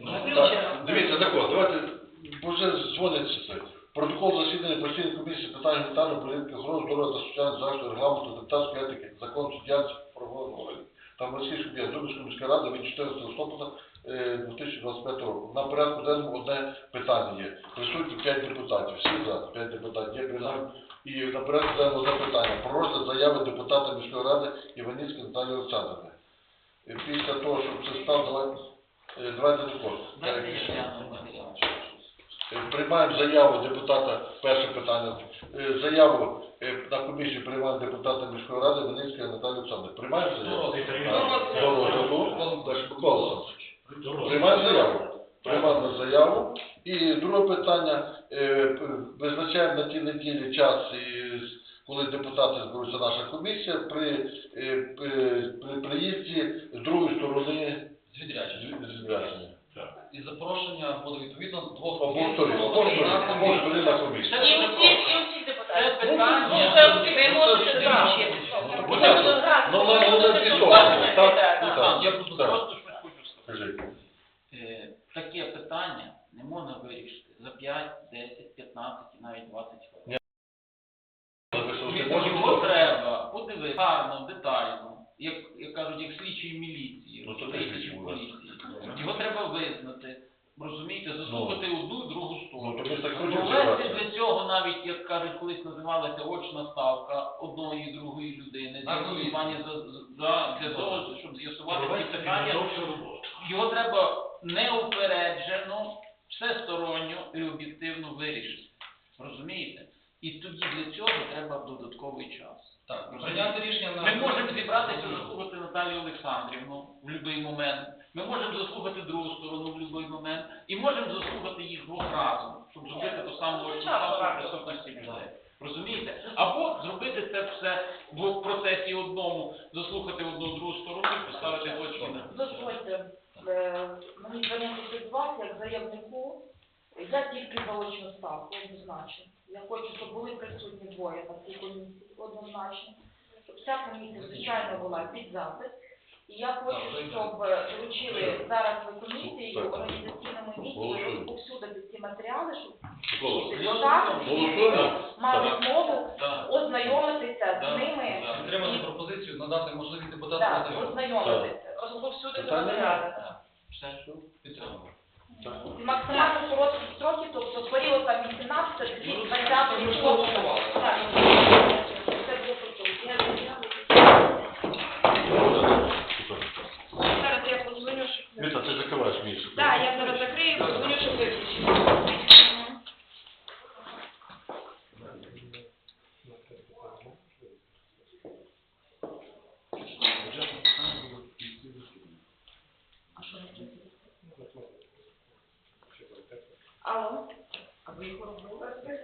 Ну, дивіться, так от, давайте, бо вже дзвонять це. Протокол засідання постійної комісії з питань гуманітарної політики, охорони здоров'я та соціального захисту, регламенту, депутатської етики, закону діяльності правової та Морських об'єктів Зубівської міської ради від 14 листопада е, 2025 року. На порядку денному одне питання є. Присутні 5 депутатів. Всі за 5 депутатів є. Приймаємо. І на порядку денному одне питання. Про розгляд заяви депутата міської ради Іваніцької Наталії Олександрівни. Е, Після того, щоб це став, давайте, е, давайте також. Е, Приймаємо заяву депутата, перше питання, Е, заяву е, на комісію приймаємо депутата міської ради Вінницької Наталії Олександрівни. Приймаємо заяву? Так, До. Так, Микола Олександрович. Приймаємо заяву. Приймаємо заяву. І друге питання, е, п- визначаємо на тій неділі час, і з- коли депутати зберуться наша комісія, при, е, п- при приїзді з другої сторони з відрядження. І запрошення буде відповідно двох Обох сторін, обох сторін, обох сторін на комісію. І усі, і усі депутати. Це питання. Ну, це ви Ну, можете це. Ну, Буде так. фотографія, Ну, ну, ну, будете не тут підтримуємо. бачити, Так, так. так. Так, Я просто Так. просто щось хочу сказати. Скажіть. Е, Таке питання не можна вирішити за 5, 10, 15 і навіть 20 хвилин. Його треба подивитися гарно, детально, як, як кажуть, як слідчої міліції, Ну, то теж поліції. Його треба визнати, розумієте, заслухати одну, і другу Ну, сторону. то ми так хочемо Провести зібратися. для цього навіть, як кажуть, колись називалася очна ставка одної і другої людини, ну, з'ясування за, за, для того, щоб з'ясувати ці питання. Його треба неупереджено, всесторонньо і об'єктивно вирішити. Розумієте? І тоді для цього треба додатковий час. Так, прийняти рішення на Ми можемо зібратися заслухати Наталію Олександрівну в будь-який момент. Ми можемо заслухати другу сторону в будь-який момент. І можемо заслухати їх двох разом, щоб зробити ту саму Ну, ставку присутності людей. Розумієте? Або зробити це все в процесі одному, заслухати одну другу сторону і поставити точку. Дозвольте, е, мені звернутися до вас як заявнику. Я тільки за очну ставку, однозначно. Я хочу, щоб були присутні двоє на цій комісії, однозначно. Щоб ця комісія, звичайно, була під запис. І я хочу, щоб е, вручили зараз ви комісії Так. організаційному відділі Голосуємо. розповсюдити ці матеріали, щоб всі депутати мали змогу ознайомитися з ними. підтримати пропозицію, надати можливість депутатам Так, ознайомитися. розповсюдити матеріали. Все, що? Підтримуємо. Максимально короткі строки, тобто період там 18 Ну, 20 ми ж року. голосували. Так, це було почуто. Я Супер. Зараз я подзвоню, щоб... Віта, ти закриваєш мій секрет. Так, я зараз закрию, і подзвоню, щоб виключити. Бюджетне питання було в кінці засідання. А що робити? Алло? А ви його робили?